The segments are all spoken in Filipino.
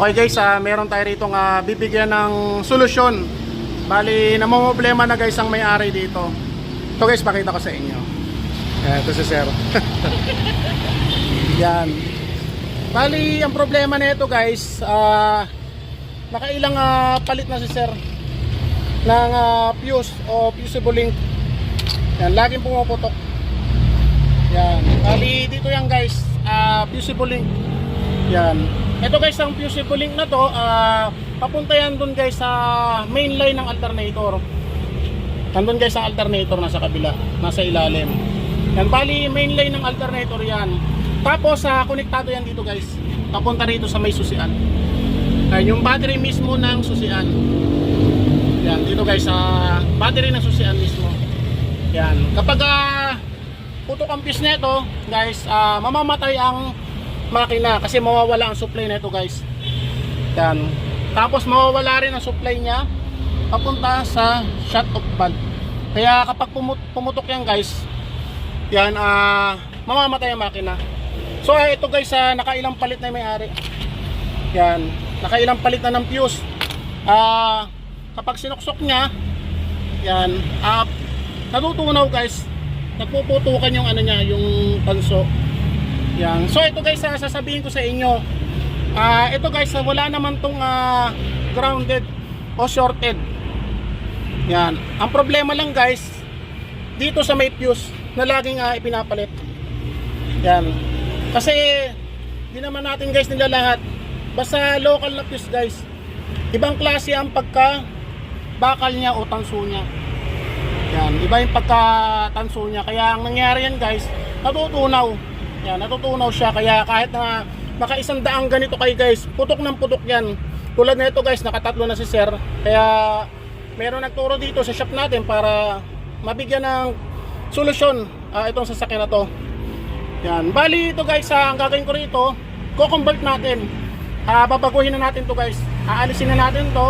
Okay guys, ah, meron tayo rito nga bibigyan ng solusyon. Bali, namumblema na guys ang may-ari dito. Ito guys, pakita ko sa inyo. Ayan, ito si Sir. Yan. Bali, ang problema nito guys, ah, nakailang ah, palit na si Sir ng ah, fuse o fusible link. Yan, laging pumuputok. Yan. Bali, dito yan guys, ah, fusible link. Yan. Ito guys, ang fusible link na to, ah, papunta yan dun guys sa main line ng alternator. Nandun guys ang alternator nasa kabila, nasa ilalim. Yan, bali main line ng alternator yan. Tapos sa konektado yan dito guys. Papunta rito sa may susian. Yan, yung battery mismo ng susian. Yan, dito guys sa battery ng susian mismo. Yan. Kapag ah, putok ang fuse nito, guys, ah, mamamatay ang makina kasi mawawala ang supply nito guys. Yan. Tapos mawawala rin ang supply niya papunta sa shut off valve. Kaya kapag pumut- pumutok yan guys, yan ah mamamatay ang makina. So eh, ito guys, ah, nakailang palit na yung may-ari. Yan, nakailang palit na ng fuse. Ah, kapag sinuksok niya, yan, ah, natutunaw guys. Nagpuputukan yung ano niya, yung tanso. Yan. So ito guys, ah, sasabihin ko sa inyo. Ah, ito guys, ah, wala naman tong ah, grounded o shorted. Yan. Ang problema lang guys, dito sa may fuse na laging ah, ipinapalit. Yan. Kasi di naman natin guys nila lahat. Basta local na fuse guys. Ibang klase ang pagka bakal niya o tanso niya. Yan, iba yung pagka tanso niya. Kaya ang nangyari yan guys, natutunaw. Yan, natutunaw siya. Kaya kahit na maka isang daang ganito kay guys, putok ng putok yan. Tulad na ito guys, nakatatlo na si sir. Kaya meron nagturo dito sa shop natin para mabigyan ng solusyon ah, itong sasakyan na to. Yan. Bali ito guys, ah, ang gagawin ko rito, ko-convert natin. Ah, babaguhin na natin to guys. Aalisin na natin to.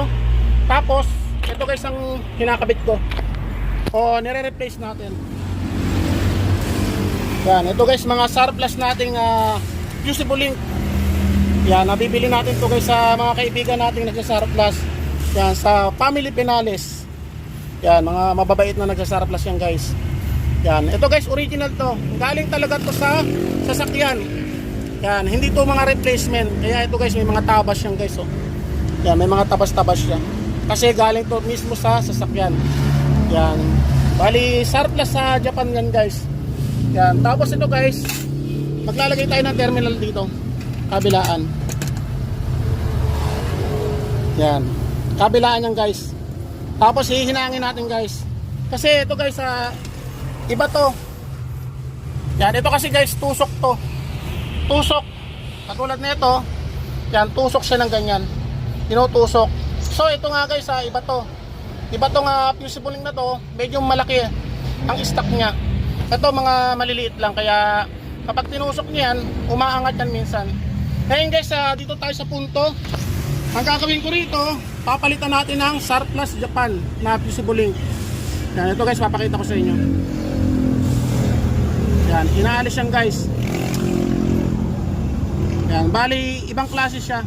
Tapos, ito guys ang kinakabit ko. O nire-replace natin. Yan, ito guys mga surplus nating ah, fusible link. Yan, nabibili natin to guys sa mga kaibigan nating nagsa-surplus. Yan, sa Family Penales. Yan, mga mababait na nagsa-surplus yan guys. Yan, ito guys, original to. Galing talaga to sa sasakyan. Yan, hindi to mga replacement. Kaya ito guys, may mga tabas yan guys. Oh. Yan, may mga tabas-tabas siya. Kasi galing to mismo sa sasakyan. Yan. Bali, surplus sa Japan yan guys. Yan. Tapos ito guys, maglalagay tayo ng terminal dito. Kabilaan. Yan. Kabilaan yan guys. Tapos hihinangin natin guys. Kasi ito guys, sa iba to. Yan, ito kasi guys, tusok to. Tusok. Katulad nito, yan, tusok siya ng ganyan. Tinutusok. So, ito nga guys, ah, iba to. Iba to nga fusible link na to, medyo malaki ang stock niya. Ito mga maliliit lang, kaya kapag tinusok niyan, umaangat yan minsan. Ngayon guys, ah, dito tayo sa punto. Ang gagawin ko rito, papalitan natin ng surplus Japan na fusible link. Yan, ito guys, papakita ko sa inyo. Yan, inaalis yan guys. Yan, bali, ibang klase siya.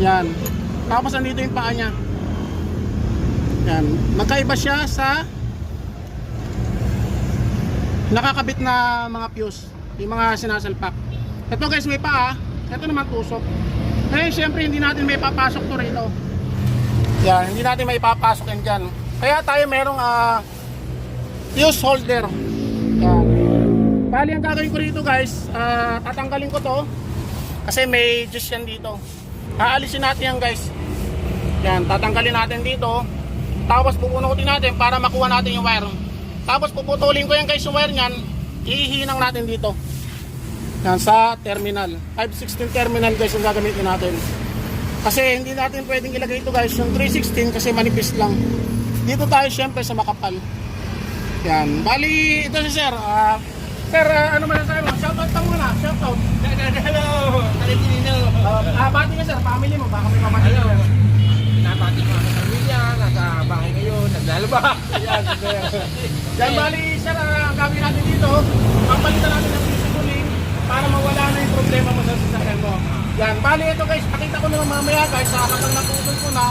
Yan. Tapos andito yung paa niya. Yan, magkaiba siya sa nakakabit na mga fuse, yung mga sinasalpak. Ito guys, may paa. Ito naman tusok. Eh, syempre hindi natin may papasok to rito. Yan, hindi natin may papasok yan dyan. Kaya tayo merong ah, fuse holder. Yan. Bali, ang gagawin ko rito guys, ah, tatanggalin ko to. Kasi may juice yan dito. Aalisin natin yan guys. Yan, tatanggalin natin dito. Tapos pupunutin natin para makuha natin yung wire. Tapos puputulin ko yan guys yung wire niyan. Ihihinang natin dito. Yan sa terminal. 516 terminal guys yung gagamitin natin. Kasi hindi natin pwedeng ilagay ito guys yung 316 kasi manipis lang. Dito tayo syempre sa makapal. Yan. Bali, ito si sir. Ah, sir, ah, ano masasabi mo? Shoutout ka muna. Shoutout. Hello! Nalipinino! Ah, bati ka sir. Family mo. Baka may pamati Hello! Ka. Pinapati ko ang pamilya, nasa bahay ngayon, naglalaba. Yan, Yan, bali, sir, ang gagawin natin dito, papalitan natin ng physical link para mawala na yung problema mo sa sasakyan mo. Yan, bali ito guys, pakita ko naman mamaya guys, sa kapag naputol ko na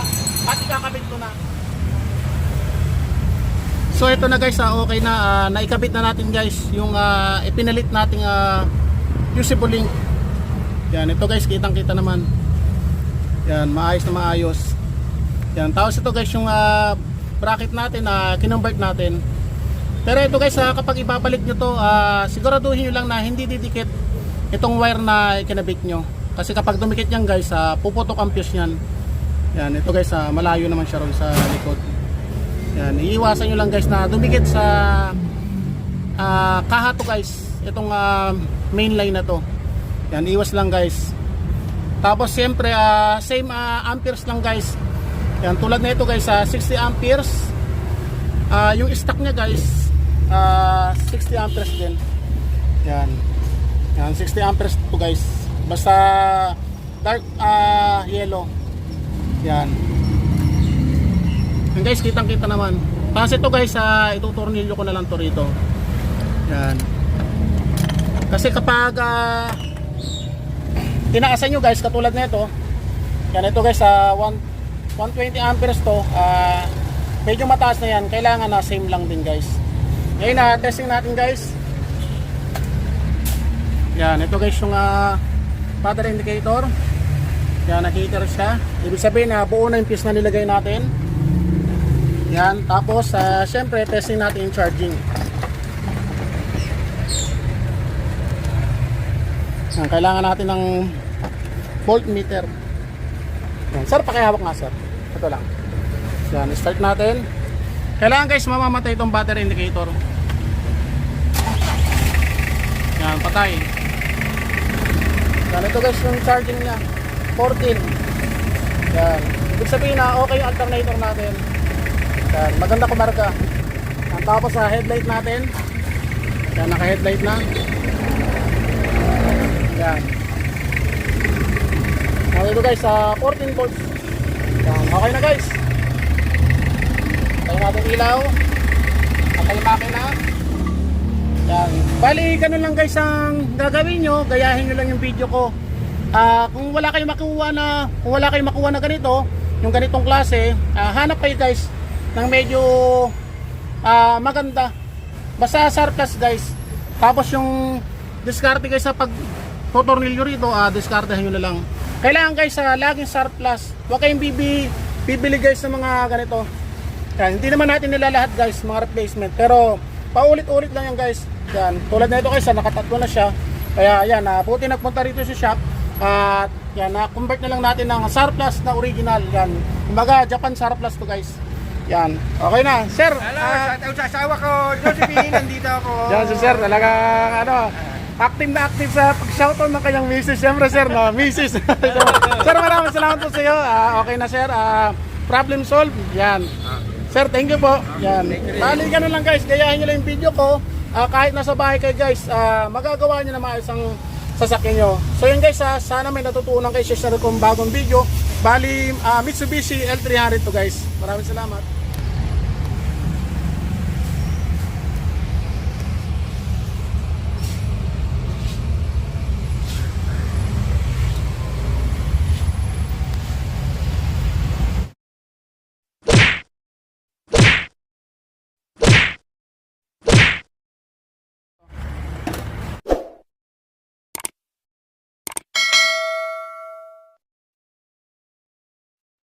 at ikakabit ko na. So ito na guys, ah, okay na, ah, naikabit na natin guys yung ah, ipinalit nating ah, fusible link. Yan, ito guys, kitang kita naman. Yan, maayos na maayos. Yan, tapos ito guys yung ah, bracket natin na kinonvert natin. Pero ito guys, ah, kapag ipapalit nyo to, ah, siguraduhin nyo lang na hindi didikit itong wire na ikinabit nyo. Kasi kapag dumikit yan guys, ah, puputok ang fuse yan. Yan, ito guys, ah, malayo naman siya ron sa likod. Yan, iiwasan nyo lang guys na dumikit sa ah, kaha to guys. Itong ah, main line na to. Yan, iwas lang guys. Tapos siyempre, ah, same ah, amperes lang guys. Yan, tulad na ito guys, ah, 60 amperes. Ah, yung stock niya guys, ah, 60 amperes din. Yan. Yan, 60 amperes to guys. Basta dark ah, yellow. Yan. Yan guys, kitang kita naman. Tapos ito guys, ah, itutornilyo ko na lang to rito. Yan. Kasi kapag ah, tinaasan nyo guys, katulad nito, yan ito guys, sa 1 120 amperes to, ah, medyo mataas na yan. Kailangan na same lang din guys. Ngayon na, testing natin guys. Yan, ito guys yung uh, battery indicator. Yan, nakita siya. Ibig sabihin na buo na yung fuse na nilagay natin. Yan, tapos uh, syempre testing natin yung charging. Yan, kailangan natin ng voltmeter. Sir, pakihawak nga sir. Ito lang. Yan, start natin. Kailangan guys mamamatay itong battery indicator. Yan, patay. Yan, ito guys yung charging niya. 14. Yan. Ibig sabihin na okay yung alternator natin. Yan, maganda kumarga. Yan, tapos sa headlight natin. Yan, naka-headlight na. Yan. Yan, ito guys, sa 14 volts. Yan, okay na guys. Tayo natin ilaw. Patay makina. Yan. Bali, ganun lang guys ang gagawin nyo. Gayahin nyo lang yung video ko. Ah, kung wala kayong makuha na, kung wala kayong makuha na ganito, yung ganitong klase, ah, hanap kayo guys ng medyo ah, maganda. Basta surplus guys. Tapos yung diskarte guys sa pag tutornilyo rito, ah, diskartehan nyo na lang. Kailangan guys sa laging surplus. Huwag kayong bibi, bibili guys ng mga ganito. Yan, hindi naman natin nila lahat guys, mga replacement. Pero paulit-ulit lang yan guys. Yan, tulad na ito guys, ah, nakatatlo na siya. Kaya yan, uh, buti nagpunta rito sa shop. At yan, na-convert na lang natin ng surplus na original. Yan, kumbaga Japan surplus to guys. Yan, okay na. Sir, Hello, ah, out sa asawa ko. Josephine, nandito ako. yan si sir, talaga ano, active na active sa pag-shoutout ng kanyang misis. Siyempre sir, no, misis. so, sir, maraming salamat po sa iyo. Ah, okay na sir, Ah, problem solved. Yan. Sir, thank you po. Yan. Bali, ganun lang guys. Gayahin nyo lang yung video ko. Ah, kahit nasa bahay kayo guys, ah, magagawa nyo na maayos ang sasakyan nyo. So yun guys, ah, sana may natutunan kayo sa kong bagong video. Bali, ah, Mitsubishi L300 to guys. Maraming salamat.